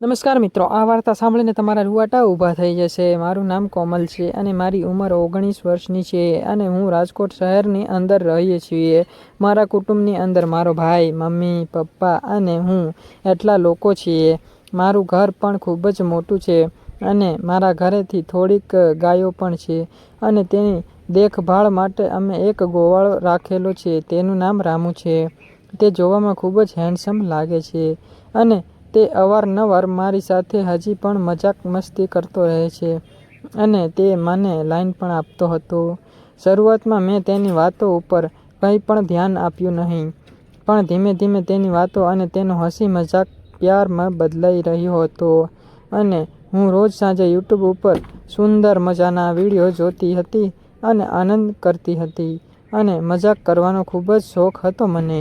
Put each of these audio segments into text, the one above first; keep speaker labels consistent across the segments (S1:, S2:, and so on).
S1: નમસ્કાર મિત્રો, આ વાર્તા સાંભળીને તમારા રૂવાટા ઊભા થઈ જશે. મારું નામ કોમલ છે અને મારી ઉંમર ઓગણીસ વર્ષની છે અને હું રાજકોટ શહેરની અંદર રહીએ છીએ. મારા કુટુંબની અંદર મારો ભાઈ, મમ્મી, પપ્પા અને હું એટલા લોકો છીએ. મારું ઘર પણ ખૂબ જ મોટું છે અને મારા ઘરેથી થોડીક ગાયો પણ છે અને તેની દેખભાળ માટે અમે એક ગોવાળો રાખેલો છે. તેનું નામ રામુ છે. તે જોવામાં ખૂબ જ હેન્ડસમ લાગે છે અને તે અવારનવાર મારી સાથે હજી પણ મજાક મસ્તી કરતો રહે છે અને તે મને લાઈન પણ આપતો હતો. શરૂઆતમાં મેં તેની વાતો ઉપર કંઈ પણ ધ્યાન આપ્યું નહીં, પણ ધીમે ધીમે તેની વાતો અને તેનો હસી મજાક પ્યારમાં બદલાઈ રહ્યો હતો અને હું રોજ સાંજે યુટ્યુબ ઉપર સુંદર મજાના વીડિયો જોતી હતી અને આનંદ કરતી હતી અને મજાક કરવાનો ખૂબ જ શોખ હતો મને.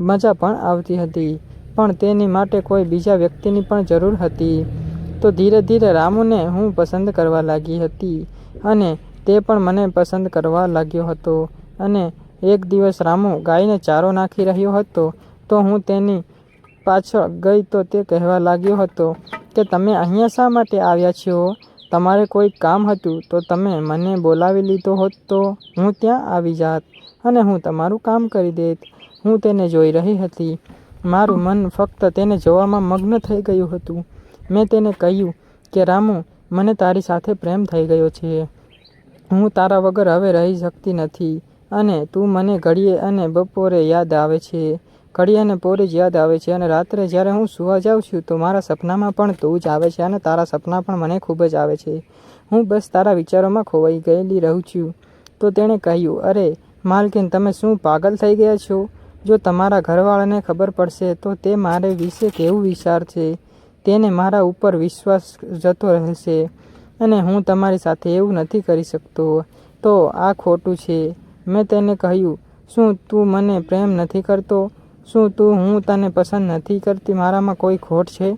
S1: મજા પણ આવતી હતી. પણ તેની માટે કોઈ બીજા વ્યક્તિની પણ જરૂર હતી. તો ધીરે ધીરે રામુને હું પસંદ કરવા લાગી હતી અને તે પણ મને પસંદ કરવા લાગ્યો હતો. અને એક દિવસ રામુ ગાયને ચારો નાખી રહ્યો હતો તો હું તેની પાછળ ગઈ તો તે કહેવા લાગ્યો હતો કે, તમે અહીંયા શા માટે આવ્યા છો? તમારે કોઈ કામ હતું તો તમે મને બોલાવી લીધો હોત તો હું ત્યાં આવી જાત અને હું તમારું કામ કરી દેત. હું તેને જોઈ રહી હતી. મારું મન ફક્ત તેને જોવામાં મગ્ન થઈ ગયું હતું. મેં તેને કહ્યું કે, રામુ, મને તારી સાથે પ્રેમ થઈ ગયો છે. હું તારા વગર હવે રહી શકતી નથી અને તું મને ઘડીએ અને બપોરે યાદ આવે છે. ઘડીએ અને પોરે જ યાદ આવે છે અને રાત્રે જ્યારે હું સૂવા જાઉં છું તો મારા સપનામાં પણ તું જ આવે છે અને તારા સપના પણ મને ખૂબ જ આવે છે. હું બસ તારા વિચારોમાં ખોવાઈ ગયેલી રહું છું. તો તેણે કહ્યું, અરે, માલકીન, તમે શું પાગલ થઈ ગયા છો? જો તમારા ઘરવાળાને ખબર પડશે, તો તે મારે વિશે કેવું વિચારશે તેને મારા ઉપર વિશ્વાસ જતો રહેશે અને હું તમારી સાથે એવું નથી કરી શકતો. તો આ ખોટું છે. મેં તેને કહ્યું, શું તું મને પ્રેમ નથી કરતો? શું તું હું તને પસંદ નથી કરતી? મારામાં કોઈ ખોટ છે?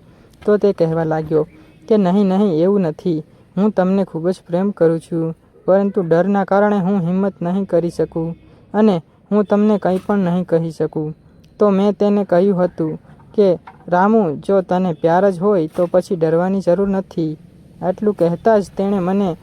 S1: તો તે કહેવા લાગ્યો, કે નહીં નહીં, એવું નથી. હું તમને ખૂબ જ પ્રેમ કરું છું, પરંતુ ડરના કારણે હું હિંમત નહીં કરી શકું અને હું તમને કંઈ પણ નહીં કહી શકું. તો મેં તેને કહ્યું હતું કે, રામુ, જો તને પ્યાર જ હોય તો પછી ડરવાની જરૂર નથી. આટલું કહેતાં જ તેણે મને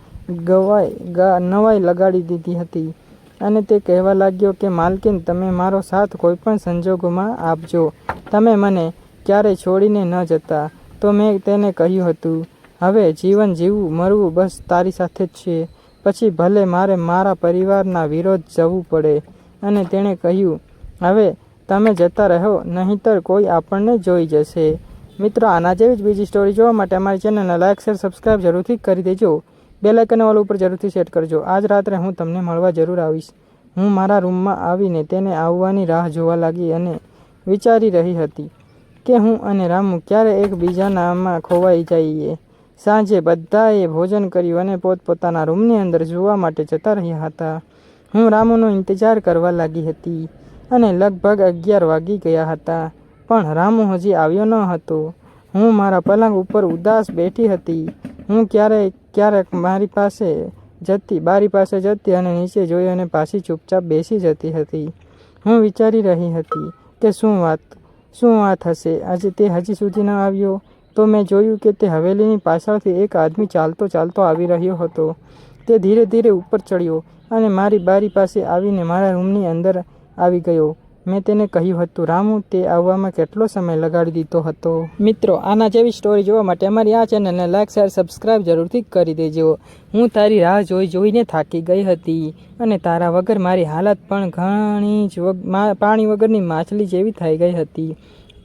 S1: ગવાઈ, ગા, નવાઈ લગાડી દીધી હતી. અને તે કહેવા લાગ્યો કે, માલકીન, તમે મારો સાથ કોઈપણ સંજોગોમાં આપજો. તમે મને ક્યારેય છોડીને ન જતા. તો મેં તેને કહ્યું હતું, હવે જીવન જીવવું, મરવું બસ તારી સાથે જ છે. પછી ભલે મારે મારા પરિવારના વિરોધ જવું પડે અને તેણે કહ્યું, હવે તમે જતા રહો, નહીંતર કોઈ આપણને જોઈ જશે. મિત્રો, આના જેવી જ બીજી સ્ટોરી જોવા માટે અમારી ચેનલને લાઇક શેર સબસ્ક્રાઇબ જરૂરથી કરી દેજો. બે લાઇકન ઉપર જરૂરથી સેટ કરજો. આજ રાત્રે હું તમને મળવા જરૂર આવીશ. હું મારા રૂમમાં આવીને તેને આવવાની રાહ જોવા લાગી અને વિચારી રહી હતી કે હું અને રામુ ક્યારે એકબીજાનામાં ખોવાઈ જઈએ. સાંજે બધાએ ભોજન કર્યું અને પોતપોતાના રૂમની અંદર જોવા માટે જતા રહ્યા હતા. હું રામુનો ઇંતજાર કરવા લાગી હતી અને લગભગ અગિયાર વાગી ગયા હતા. પણ રામુ હજી આવ્યો ન હતો. હું મારા પલંગ ઉપર ઉદાસ બેઠી હતી. હું ક્યારેક ક્યારેક મારી પાસે જતી, બારી પાસે જતી અને નીચે જોઈ અને પાછી ચૂપચાપ બેસી જતી હતી. હું વિચારી રહી હતી કે શું વાત શું વાત હશે? આજે તે હજી સુધી ન આવ્યો. તો મેં જોયું કે તે હવેલીની પાછળથી એક આદમી ચાલતો ચાલતો આવી રહ્યો હતો. તે ધીરે ધીરે ઉપર ચડ્યો. અને મારી બારી પાસે આવીને મારા રૂમની અંદર આવી ગયો. મેં તેને કહ્યું હતું, રામુ, તે આવવામાં કેટલો સમય લગાડી દીધો હતો? મિત્રો, આના જેવી સ્ટોરી જોવા માટે અમારી આ ચેનલને લાઇક શેર સબસ્ક્રાઇબ જરૂરથી કરી દેજો. હું તારી રાહ જોઈ જોઈને થાકી ગઈ હતી અને તારા વગર મારી હાલત પણ ઘણી જ પાણી વગરની માછલી જેવી થઈ ગઈ હતી.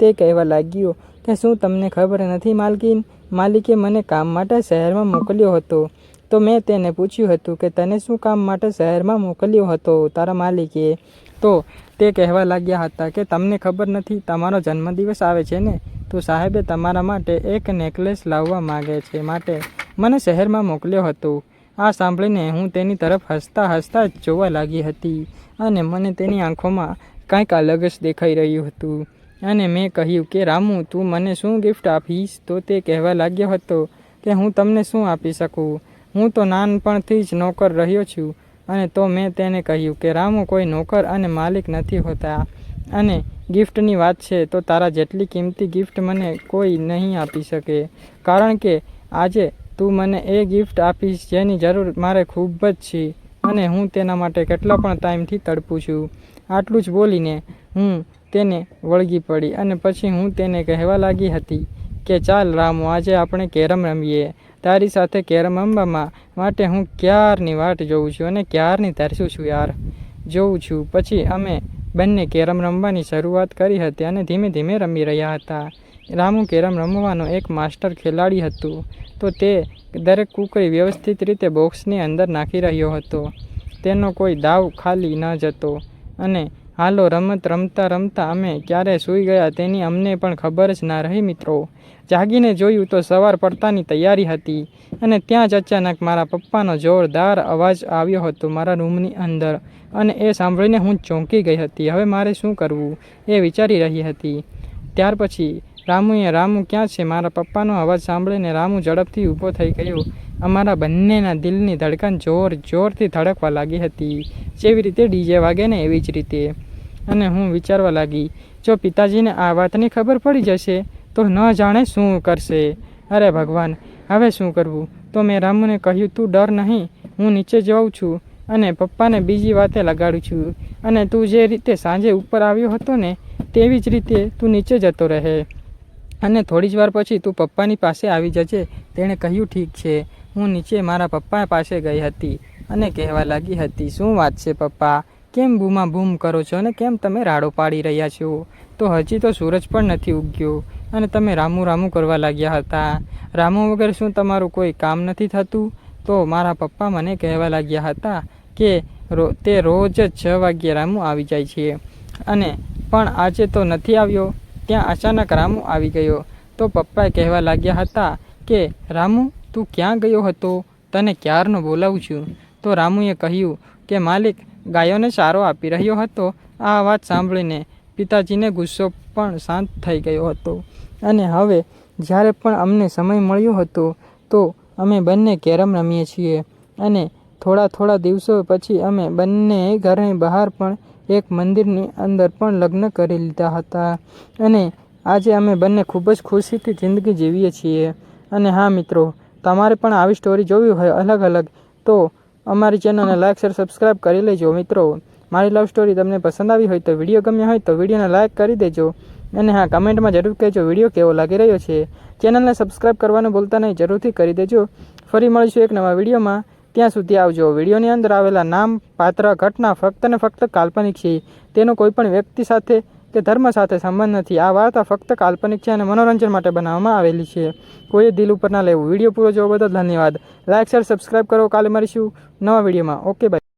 S1: તે કહેવા લાગ્યો કે શું તમને ખબર નથી, માલકીન? માલિકે મને કામ માટે શહેરમાં મોકલ્યો હતો. તો મેં તેને પૂછ્યું હતું કે, તને શું કામ માટે શહેરમાં મોકલ્યો હતો તારા માલિકે? તો તે કહેવા લાગ્યા હતા કે, તમને ખબર નથી, તમારો જન્મદિવસ આવે છે ને? તો સાહેબે તમારા માટે એક નેકલેસ લાવવા માગે છે માટે મને શહેરમાં મોકલ્યો હતો. આ સાંભળીને હું તેની તરફ હસતા હસતા જ જોવા લાગી હતી અને મને તેની આંખોમાં કાંઈક અલગ જ દેખાઈ રહ્યું હતું. અને મેં કહ્યું કે, રામુ, તું મને શું ગિફ્ટ આપીશ? તો તે કહેવા લાગ્યો હતો કે, હું તમને શું આપી શકું? હું તો નાનપણથી જ નોકર રહ્યો છું અને તો મેં તેને કહ્યું કે, રામુ, કોઈ નોકર અને માલિક નથી હોતા. અને ગિફ્ટની વાત છે તો તારા જેટલી કિંમતી ગિફ્ટ મને કોઈ નહીં આપી શકે. કારણ કે આજે તું મને એ ગિફ્ટ આપીશ જેની જરૂર મારે ખૂબ જ છે અને હું તેના માટે કેટલા પણ ટાઈમથી તડપું છું. આટલું જ બોલીને હું તેને વળગી પડી અને પછી હું તેને કહેવા લાગી હતી કે ચાલ રામુ, આજે આપણે કેરમ રમીએ. તારી સાથે કેરમ રમવામાં માટે હું ક્યારની વાટ જોઉં છું અને ક્યારની તરસું છું યાર? જોઉં છું. પછી અમે બંને કેરમ રમવાની શરૂઆત કરી હતી અને ધીમે ધીમે રમી રહ્યા હતા. રામુ કેરમ રમવાનો એક માસ્ટર ખેલાડી હતું. તો તે દરેક કુકરી વ્યવસ્થિત રીતે બોક્સની અંદર નાખી રહ્યો હતો. તેનો કોઈ દાવ ખાલી ન જતો. અને હાલો, રમત રમતા રમતા અમે ક્યારે સૂઈ ગયા તેની અમને પણ ખબર જ ના રહી મિત્રો. જાગીને જોયું તો સવાર પડતાની તૈયારી હતી અને ત્યાં જ અચાનક મારા પપ્પાનો જોરદાર અવાજ આવ્યો હતો મારા રૂમની અંદર અને એ સાંભળીને હું ચોંકી ગઈ હતી. હવે મારે શું કરવું? એ વિચારી રહી હતી. ત્યાર પછી રામુએ, રામુ, ક્યાં છે? મારા પપ્પાનો અવાજ સાંભળીને રામુ ઝડપથી ઊભો થઈ ગયો. અમારા બંનેના દિલની ધડકન જોર, જોરથી ધડકવા લાગી હતી. જેવી રીતે ડીજે વાગે ને એવી જ રીતે. અને હું વિચારવા લાગી, જો પિતાજીને આ વાતની ખબર પડી જશે, તો ન જાણે શું કરશે. અરે ભગવાન, હવે શું કરવું? તો મેં રામુને કહ્યું, તું ડર નહીં, હું નીચે જાઉં છું અને પપ્પાને બીજી વાતે લગાડું છું. અને તું જે રીતે સાંજે ઉપર આવ્યો હતો ને, તેવી જ રીતે તું નીચે જતો રહે. અને થોડી જ વાર પછી તું પપ્પાની પાસે આવી જજે. તેણે કહ્યું, ઠીક છે, હું નીચે મારા પપ્પા પાસે ગઈ હતી અને કહેવા લાગી હતી, શું વાત છે પપ્પા? કેમ બૂમા બૂમ કરો છો અને કેમ તમે રાડો પાડી રહ્યા છો? તો હજી તો સૂરજ પણ નથી ઉગ્યો. અને તમે રામુ રામુ કરવા લાગ્યા હતા. રામુ વગર શું તમારું કોઈ કામ નથી થતું? તો મારા પપ્પા મને કહેવા લાગ્યા હતા કે રો, તે રોજ જ છ વાગ્યે રામુ આવી જાય છે. અને પણ આજે તો નથી આવ્યો. ત્યાં અચાનક રામુ આવી ગયો. તો પપ્પાએ કહેવા લાગ્યા હતા કે, રામુ, તું ક્યાં ગયો હતો? તને ક્યારનો બોલાવું છું? તો રામુએ કહ્યું કે, માલિક, ગાયોને ચારો આપી રહ્યો હતો. આ વાત સાંભળીને પિતાજીને ગુસ્સો પણ શાંત થઈ ગયો હતો. અને હવે જ્યારે પણ અમને સમય મળ્યો હતો, તો અમે બંને કેરમ રમીએ છીએ. અને થોડા થોડા દિવસો પછી અમે બંને ઘરની બહાર પણ એક મંદિરની અંદર પણ લગ્ન કરી લીધા હતા. અને આજે અમે બંને ખૂબ જ ખુશીથી જિંદગી જીવીએ છીએ. અને હા મિત્રો, તમારે પણ આવી સ્ટોરી જોવી હોય અલગ અલગ, તો અમારી ચેનલને લાઈક શેર સબસ્ક્રાઈબ કરી લેજો મિત્રો. મારી લવ સ્ટોરી તમને પસંદ આવી હોય તો વીડિયો ગમ્યો હોય તો વિડીયોને લાઈક કરી દેજો. અને હા કમેન્ટમાં જરૂર કહેજો વીડિયો કેવો લાગી રહ્યો છે. ચેનલને સબસ્ક્રાઈબ કરવાનું ભૂલતા નહીં, જરૂરથી કરી દેજો. ફરી મળીશું એક નવા વિડીયોમાં ત્યાં સુધી આવજો. વિડીયોની અંદર આવેલા નામ, પાત્ર, ઘટના, ફક્ત ને ફક્ત કાલ્પનિક છે. તેનો કોઈ પણ વ્યક્તિ સાથે કે ધર્મ સાથે સંબંધ નથી. આ વાર્તા ફક્ત કાલ્પનિક છે અને મનોરંજન માટે બનાવવામાં આવેલી છે. કોઈએ દિલ ઉપર ના લેવું. વીડિયો પૂરો જોવા બદલ ધન્યવાદ. લાઇક શેર સબસ્ક્રાઈબ કરો. કાલે મળીશું નવા વિડીયોમાં. Okay bye